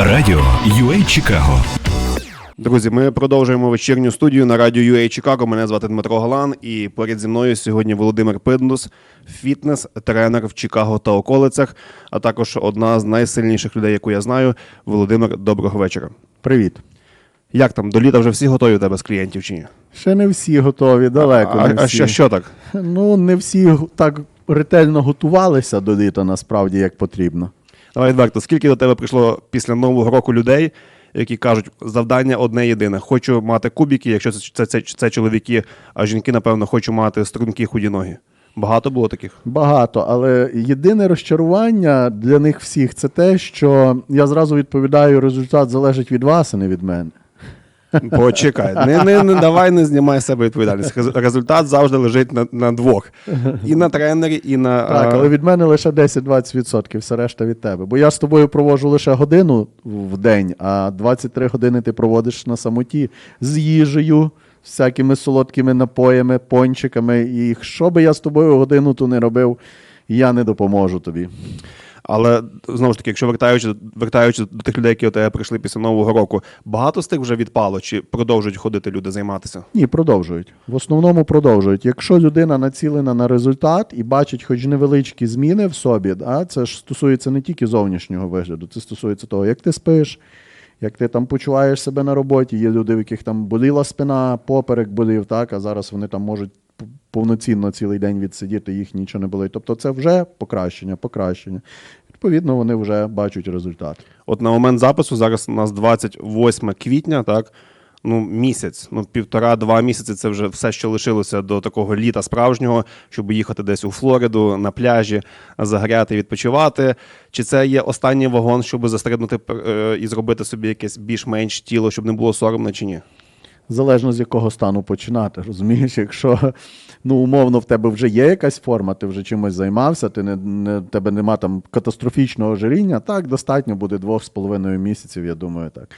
Радіо UA Чикаго. Друзі, ми продовжуємо вечірню студію на радіо UA Чикаго. Мене звати Дмитро Галан, і поряд зі мною сьогодні Володимир Пиндус, фітнес-тренер в Чикаго та околицях, а також одна з найсильніших людей, яку я знаю. Володимир, доброго вечора. Привіт. Як там до літа вже всі готові у тебе з клієнтів чи ні? Ще не всі готові, далеко. а, не а що, що так? Ну, не всі так ретельно готувалися до літа, насправді, як потрібно. Давай відверто, скільки до тебе прийшло після нового року людей, які кажуть, завдання одне єдине: хочу мати кубики, якщо це, це, це, це чоловіки, а жінки, напевно, хочу мати струнки худі ноги. Багато було таких. Багато, але єдине розчарування для них всіх це те, що я зразу відповідаю, результат залежить від вас, а не від мене. Почекай, не, не, не давай не знімай себе відповідальність. Результат завжди лежить на, на двох: і на тренері, і на Так, але від мене лише 10-20%, все решта від тебе. Бо я з тобою проводжу лише годину в день, а 23 години ти проводиш на самоті з їжею, всякими солодкими напоями, пончиками. І що би я з тобою годину ту не робив, я не допоможу тобі. Але знову ж таки, якщо вертаючи, вертаючи до тих людей, які до тебе прийшли після нового року, багато з тих вже відпало, чи продовжують ходити люди займатися? Ні, продовжують. В основному продовжують. Якщо людина націлена на результат і бачить хоч невеличкі зміни в собі, да, це ж стосується не тільки зовнішнього вигляду, це стосується того, як ти спиш, як ти там почуваєш себе на роботі. Є люди, в яких там боліла спина, поперек болів, так, а зараз вони там можуть повноцінно цілий день відсидіти, їх нічого не болить. Тобто це вже покращення, покращення. Відповідно, вони вже бачать результат. От на момент запису зараз у нас 28 квітня, так? Ну, місяць, ну півтора-два місяці це вже все, що лишилося до такого літа справжнього, щоб їхати десь у Флориду на пляжі, загоряти, відпочивати. Чи це є останній вагон, щоб застрибнути е, і зробити собі якесь більш-менш тіло, щоб не було соромно чи ні? Залежно з якого стану починати. Розумієш, якщо ну умовно в тебе вже є якась форма, ти вже чимось займався, ти не, не тебе нема там катастрофічного ожиріння, так достатньо буде двох з половиною місяців, я думаю, так.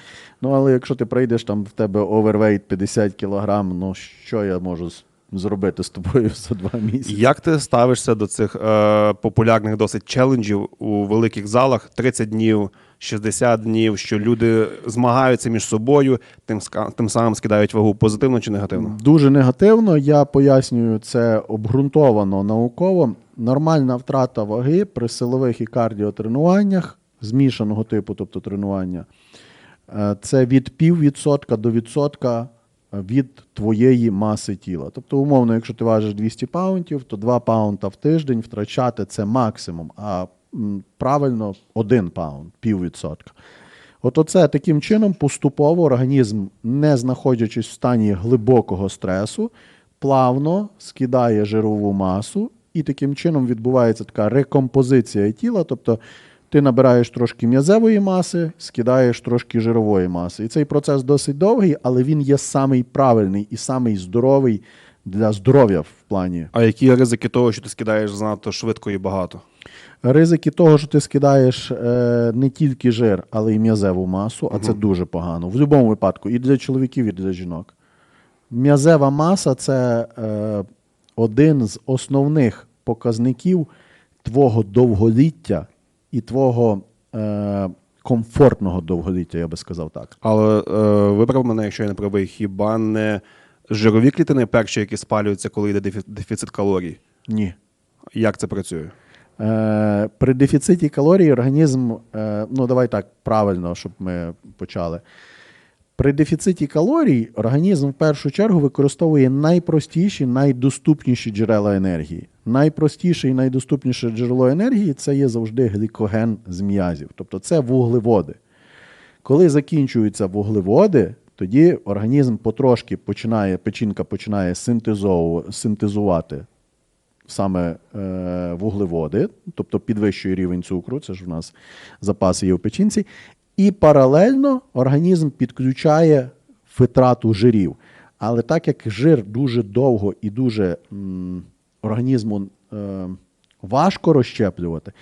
Ну але якщо ти прийдеш там в тебе овервейт 50 кілограм, ну що я можу зробити з тобою за два місяці? Як ти ставишся до цих е, популярних досить челенджів у великих залах 30 днів, 60 днів, що люди змагаються між собою, тим, тим самим скидають вагу позитивно чи негативно? Дуже негативно. Я пояснюю це обґрунтовано науково. Нормальна втрата ваги при силових і кардіотренуваннях змішаного типу, тобто тренування, е, це від піввідсотка до відсотка від твоєї маси тіла. Тобто, умовно, якщо ти важиш 200 паунтів, то 2 паунта в тиждень втрачати це максимум, а правильно 1 паунд, піввідсотка. От оце таким чином поступово організм, не знаходячись в стані глибокого стресу, плавно скидає жирову масу, і таким чином відбувається така рекомпозиція тіла. Тобто ти набираєш трошки м'язевої маси, скидаєш трошки жирової маси. І цей процес досить довгий, але він є самий правильний і самий здоровий для здоров'я в плані А які ризики того, що ти скидаєш занадто швидко і багато? Ризики того, що ти скидаєш е, не тільки жир, але й м'язеву масу, а це дуже погано. В будь-якому випадку, і для чоловіків, і для жінок. М'язева маса це е, один з основних показників твого довголіття і твого е, комфортного довголіття, я би сказав так. Але е, виправ мене, якщо я не правий, хіба не жирові клітини перші, які спалюються, коли йде дефіцит калорій? Ні. Як це працює? Е, при дефіциті калорій організм, е, ну давай так правильно, щоб ми почали. При дефіциті калорій організм в першу чергу використовує найпростіші, найдоступніші джерела енергії. Найпростіше і найдоступніше джерело енергії це є завжди глікоген з м'язів, тобто це вуглеводи. Коли закінчуються вуглеводи, тоді організм потрошки починає, печінка починає синтезувати саме е, вуглеводи, тобто підвищує рівень цукру, це ж в нас запаси є в печінці, і паралельно організм підключає витрату жирів. Але так як жир дуже довго і дуже організму е, важко розщеплювати,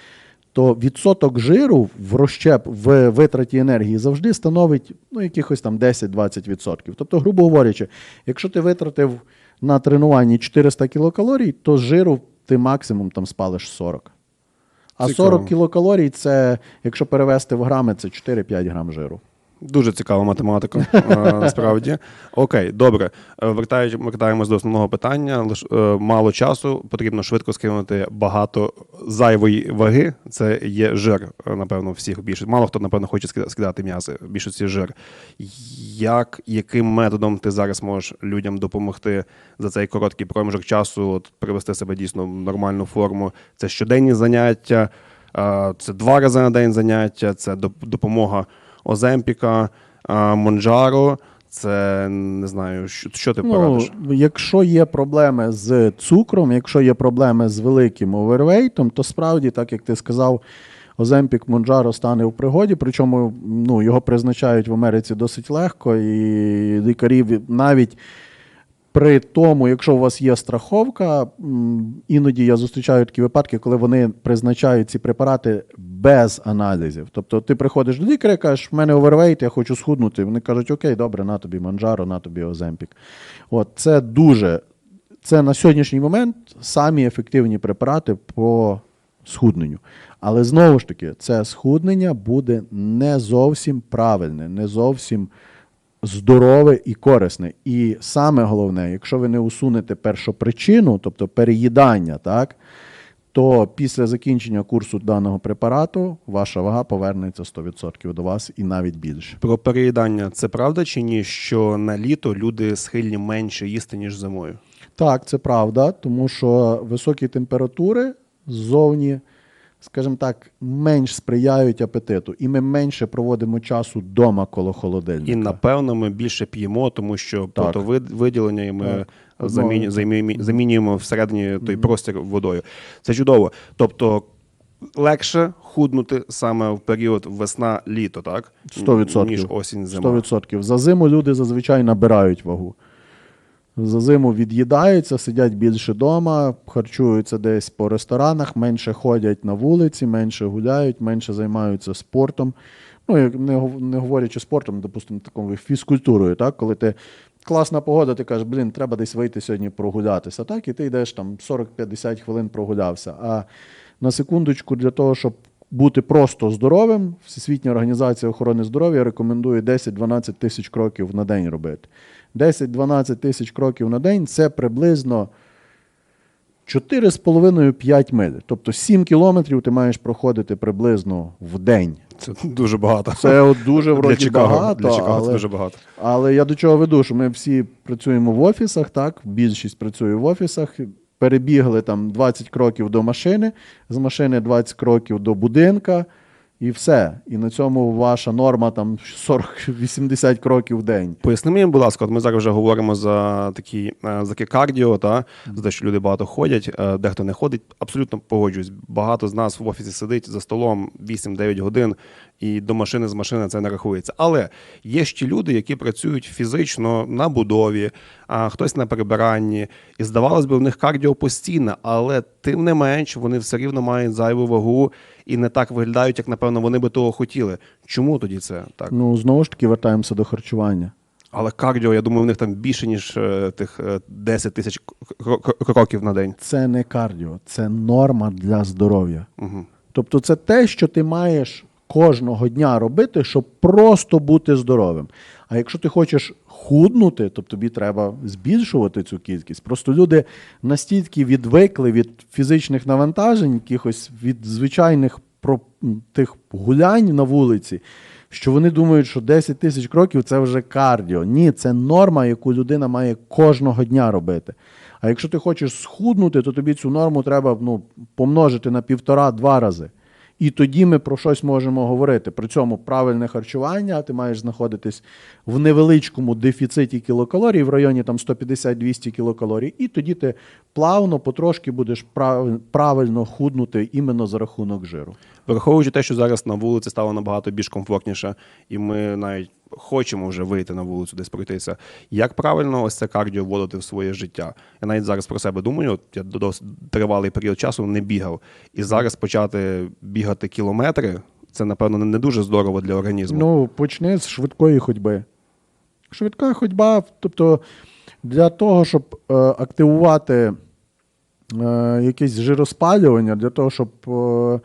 то відсоток жиру в розщеп в витраті енергії завжди становить ну, якихось там 10-20%. Тобто, грубо говорячи, якщо ти витратив на тренуванні 400 кілокалорій, то з жиру ти максимум там спалиш 40. А Цікаво. 40 кілокалорій це, якщо перевести в грами, це 4-5 грам жиру. Дуже цікава математика, е, насправді. Окей, добре. Е, вертаючи- Вертаємось до основного питання. Лиш е, мало часу, потрібно швидко скинути багато зайвої ваги. Це є жир, напевно, всіх більше. Мало хто, напевно, хоче скидати м'ясо, більшості жир. Як, яким методом ти зараз можеш людям допомогти за цей короткий проміжок часу от, привести себе дійсно в нормальну форму? Це щоденні заняття, це два рази на день заняття, це доп- допомога Оземпіка, Монджаро. Це не знаю, що, що ти порадиш? Ну, якщо є проблеми з цукром, якщо є проблеми з великим овервейтом, то справді, так як ти сказав, Оземпік Монджаро стане в пригоді, причому ну, його призначають в Америці досить легко, і лікарі навіть при тому, якщо у вас є страховка, іноді я зустрічаю такі випадки, коли вони призначають ці препарати без аналізів. Тобто ти приходиш до лікаря, кажеш, в мене овервейт, я хочу схуднути. Вони кажуть, окей, добре, на тобі манджаро, на тобі оземпік. От це дуже, це на сьогоднішній момент самі ефективні препарати по схудненню. Але знову ж таки, це схуднення буде не зовсім правильне, не зовсім здорове і корисне. І саме головне, якщо ви не усунете першопричину, тобто переїдання, так, то після закінчення курсу даного препарату ваша вага повернеться 100% до вас і навіть більше. Про переїдання це правда чи ні? Що на літо люди схильні менше їсти, ніж зимою? Так, це правда, тому що високі температури ззовні, скажімо так, менш сприяють апетиту, і ми менше проводимо часу вдома коло холодильника. І напевно ми більше п'ємо, тому що Так. потовиділення і ми Так. заміню, Ну, замінюємо, замінюємо всередині той простір водою. Це чудово. Тобто легше худнути саме в період весна-літо, так? 100%. Ніж осінь зима. 100%. За зиму люди зазвичай набирають вагу. За зиму від'їдаються, сидять більше вдома, харчуються десь по ресторанах, менше ходять на вулиці, менше гуляють, менше займаються спортом. Ну, не, говорячи спортом, допустимо, такою фізкультурою, так? коли ти класна погода, ти кажеш, блін, треба десь вийти сьогодні прогулятися. Так? І ти йдеш там 40-50 хвилин прогулявся. А на секундочку, для того, щоб бути просто здоровим, Всесвітня організація охорони здоров'я рекомендує 10-12 тисяч кроків на день робити. 10-12 тисяч кроків на день це приблизно 4,5-5 миль. Тобто 7 кілометрів ти маєш проходити приблизно в день. Це дуже багато. Це от дуже для Чикаго. багато, для Чикаго але, це дуже багато. але я до чого веду, що ми всі працюємо в офісах, так? Більшість працює в офісах. Перебігли там 20 кроків до машини, з машини 20 кроків до будинка, і все. І на цьому ваша норма там 40-80 кроків в день. Поясни мені, будь ласка, от ми зараз вже говоримо за такі е, за таке кардіо, та за те, що люди багато ходять, е, дехто не ходить. Абсолютно погоджуюсь. Багато з нас в офісі сидить за столом 8-9 годин, і до машини з машини це не рахується. Але є ще люди, які працюють фізично на будові, а хтось на прибиранні, і здавалось би, в них кардіо постійне, але тим не менш вони все рівно мають зайву вагу і не так виглядають, як напевно вони би того хотіли. Чому тоді це так? Ну, знову ж таки, вертаємося до харчування. Але кардіо, я думаю, в них там більше, ніж е, тих е, 10 тисяч кро- кро- кроків на день. Це не кардіо, це норма для здоров'я. Угу. Тобто, це те, що ти маєш кожного дня робити, щоб просто бути здоровим. А якщо ти хочеш худнути, то тобі треба збільшувати цю кількість. Просто люди настільки відвикли від фізичних навантажень, якихось від звичайних про тих гулянь на вулиці, що вони думають, що 10 тисяч кроків це вже кардіо. Ні, це норма, яку людина має кожного дня робити. А якщо ти хочеш схуднути, то тобі цю норму треба ну, помножити на півтора-два рази. І тоді ми про щось можемо говорити. При цьому правильне харчування, ти маєш знаходитись в невеличкому дефіциті кілокалорій, в районі там 150-200 кілокалорій, і тоді ти плавно, потрошки будеш правильно худнути іменно за рахунок жиру. Враховуючи те, що зараз на вулиці стало набагато більш комфортніше, і ми навіть хочемо вже вийти на вулицю, десь пройтися. Як правильно ось це кардіо вводити в своє життя? Я навіть зараз про себе думаю, от я досить тривалий період часу не бігав. І зараз почати бігати кілометри це, напевно, не дуже здорово для організму. Ну, почни з швидкої ходьби. Швидка ходьба, тобто для того, щоб е, активувати якесь жироспалювання, для того, щоб е,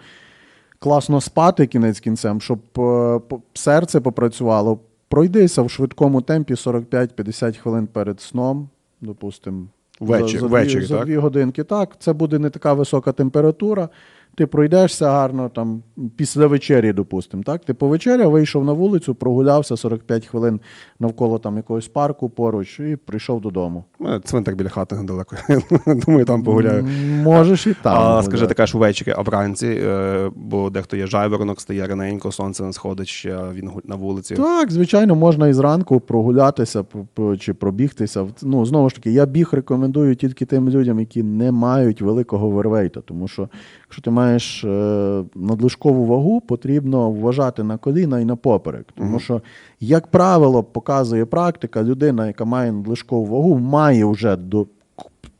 класно спати кінець кінцем, щоб е, серце попрацювало. Пройдися в швидкому темпі 45-50 хвилин перед сном, допустимо. За, за, за так? дві годинки. Так, це буде не така висока температура. Ти пройдешся гарно там після вечері, допустимо. Так? Ти повечеряв, вийшов на вулицю, прогулявся 45 хвилин навколо там якогось парку поруч і прийшов додому. Цвинтар біля хати недалеко. Думаю, там погуляю. Можеш і там. а скажи, ти кажеш ввечері, а вранці, е, бо дехто є жайворонок, стає раненько, сонце не сходить, ще він на вулиці. Так, звичайно, можна і зранку прогулятися чи пробігтися. Ну, знову ж таки, я біг рекомендую тільки тим людям, які не мають великого вервейта. Тому що, якщо ти маєш е, надлишкову вагу, потрібно вважати на коліна і на поперек. Тому що, як правило, показує практика, людина, яка має надлишкову вагу, має вже до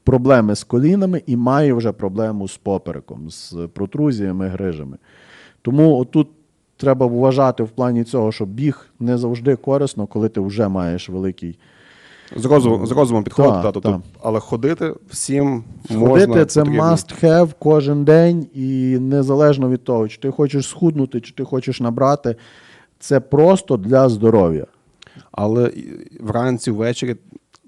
проблеми з колінами і має вже проблему з попереком, з протрузіями, грижами. Тому отут треба вважати в плані цього, що біг не завжди корисно, коли ти вже маєш великий. З розумом, з розумом підходити, Так, та, тобто, так. але ходити всім можна. Ходити це потрібно. must have кожен день, і незалежно від того, чи ти хочеш схуднути, чи ти хочеш набрати, це просто для здоров'я. Але і- вранці, ввечері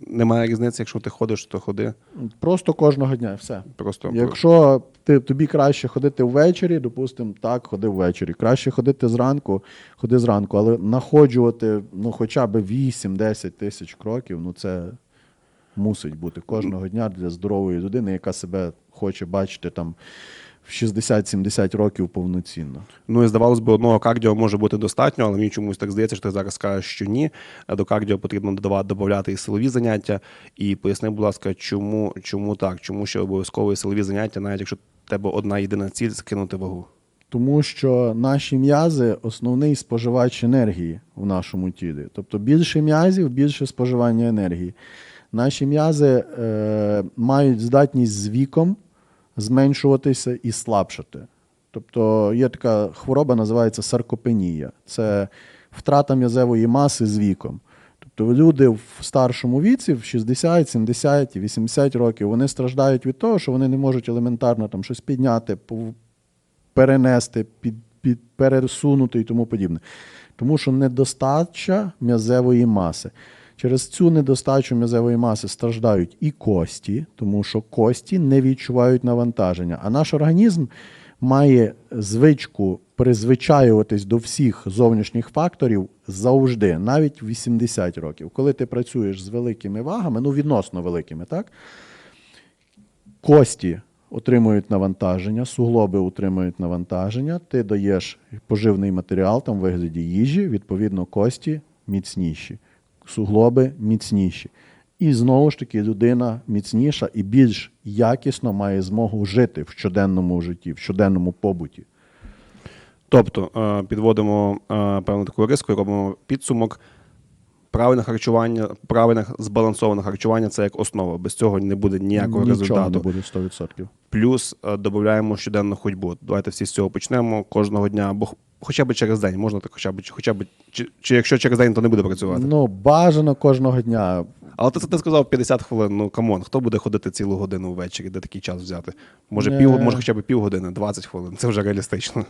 немає різниці, якщо ти ходиш, то ходи. Просто кожного дня, все. Просто Якщо ти, тобі краще ходити ввечері, допустимо, так, ходи ввечері. Краще ходити зранку, ходи зранку, але находжувати ну, хоча б 8-10 тисяч кроків, ну це мусить бути кожного дня для здорової людини, яка себе хоче бачити там в 60-70 років повноцінно. Ну і здавалось би, одного кардіо може бути достатньо, але мені чомусь так здається, що ти зараз скажеш, що ні. До кардіо потрібно додавати, і силові заняття. І поясни, будь ласка, чому, чому так? Чому ще обов'язково і силові заняття, навіть якщо тебе одна єдина ціль скинути вагу? Тому що наші м'язи основний споживач енергії в нашому тілі. Тобто більше м'язів, більше споживання енергії. Наші м'язи е, мають здатність з віком зменшуватися і слабшати. Тобто є така хвороба, називається саркопенія. Це втрата м'язевої маси з віком. Тобто люди в старшому віці, в 60, 70, 80 років, вони страждають від того, що вони не можуть елементарно там щось підняти, перенести, під, під, пересунути і тому подібне. Тому що недостача м'язевої маси. Через цю недостачу м'язевої маси страждають і кості, тому що кості не відчувають навантаження. А наш організм має звичку призвичаюватись до всіх зовнішніх факторів завжди, навіть 80 років. Коли ти працюєш з великими вагами, ну відносно великими, так? Кості отримують навантаження, суглоби отримують навантаження, ти даєш поживний матеріал там в вигляді їжі, відповідно, кості міцніші, суглоби міцніші. І знову ж таки людина міцніша і більш якісно має змогу жити в щоденному житті, в щоденному побуті. Тобто е, підводимо е, певну таку риску і робимо підсумок. Правильне харчування, правильне збалансоване харчування це як основа. Без цього не буде ніякого Нічого результату. не буде 100%. Плюс е, додаємо щоденну ходьбу. Давайте всі з цього почнемо кожного дня, або х- хоча б через день. Можна так, хоча б, хоча б чи, чи якщо через день, то не буде працювати. Ну, бажано кожного дня. Але ти, ти сказав 50 хвилин. Ну камон, хто буде ходити цілу годину ввечері, де такий час взяти? Може, Не. пів, може хоча б півгодини, 20 хвилин. Це вже реалістично.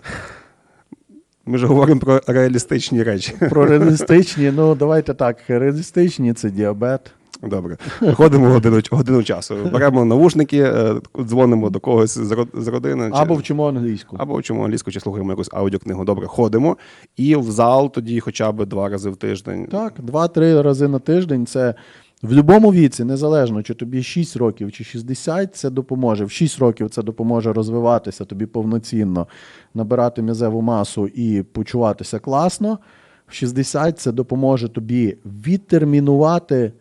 Ми ж говоримо про реалістичні речі. Про реалістичні, ну давайте так, реалістичні це діабет. Добре. Ходимо годину, годину часу. Беремо навушники, е, дзвонимо до когось з з родини. чи- Або вчимо англійську. Або вчимо англійську, чи слухаємо якусь аудіокнигу. Добре, ходимо. І в зал тоді хоча б два рази в тиждень. Так, два-три рази на тиждень це в будь-якому віці, незалежно, чи тобі 6 років, чи 60, це допоможе. В 6 років це допоможе розвиватися тобі повноцінно, набирати м'язеву масу і почуватися класно. В 60 це допоможе тобі відтермінувати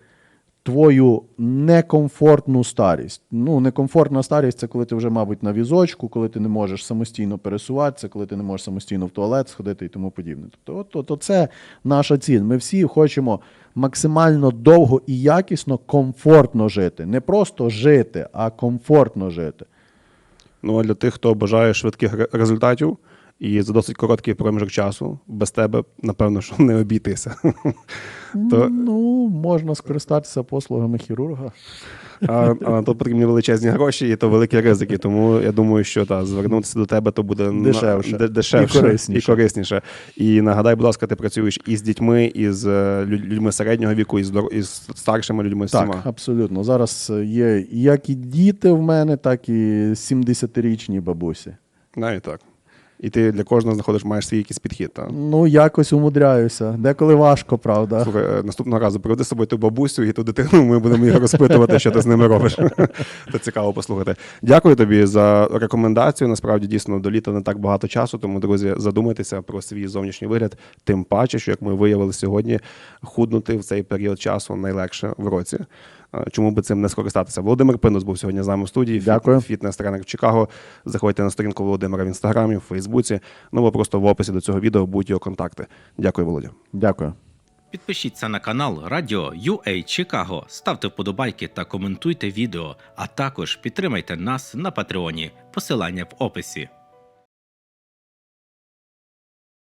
твою некомфортну старість. Ну, некомфортна старість це коли ти вже, мабуть, на візочку, коли ти не можеш самостійно пересуватися, коли ти не можеш самостійно в туалет сходити і тому подібне. Тобто, от, от, от це наша ціль. Ми всі хочемо максимально довго і якісно, комфортно жити. Не просто жити, а комфортно жити. Ну а для тих, хто бажає швидких результатів, І за досить короткий проміжок часу без тебе, напевно, що не обійтися. То, Ну, можна скористатися послугами хірурга. а, а на то потрібні величезні гроші, і то великі ризики. Тому я думаю, що та, звернутися до тебе то буде Дешевше. де- дешевше І корисніше. І, корисніше. і нагадай, будь ласка, ти працюєш і з дітьми, і з е, людьми середнього віку, і з, і з старшими людьми Так, всіма. абсолютно. Зараз е, є як і діти в мене, так і 70-річні бабусі. Навіть так. І ти для кожного знаходиш, маєш свій якийсь підхід. Та? Ну, якось умудряюся. Деколи важко, правда. Слухай, е, наступного разу приведи з собою ту бабусю і ту дитину, ми будемо їх розпитувати, що ти з ними робиш. Це цікаво послухати. Дякую тобі за рекомендацію. Насправді, дійсно, до літа не так багато часу, тому, друзі, задумайтеся про свій зовнішній вигляд. Тим паче, що як ми виявили сьогодні, худнути в цей період часу найлегше в році. Чому би цим не скористатися? Володимир Пинус був сьогодні з нами в студії. Дякую. Фітнес-тренер в Чикаго. Заходьте на сторінку Володимира в інстаграмі, в Фейсбуці. Ну або просто в описі до цього відео будуть його контакти. Дякую, Володя. Дякую. Підпишіться на канал Радіо UA Чикаго, ставте вподобайки та коментуйте відео, а також підтримайте нас на Патреоні. Посилання в описі.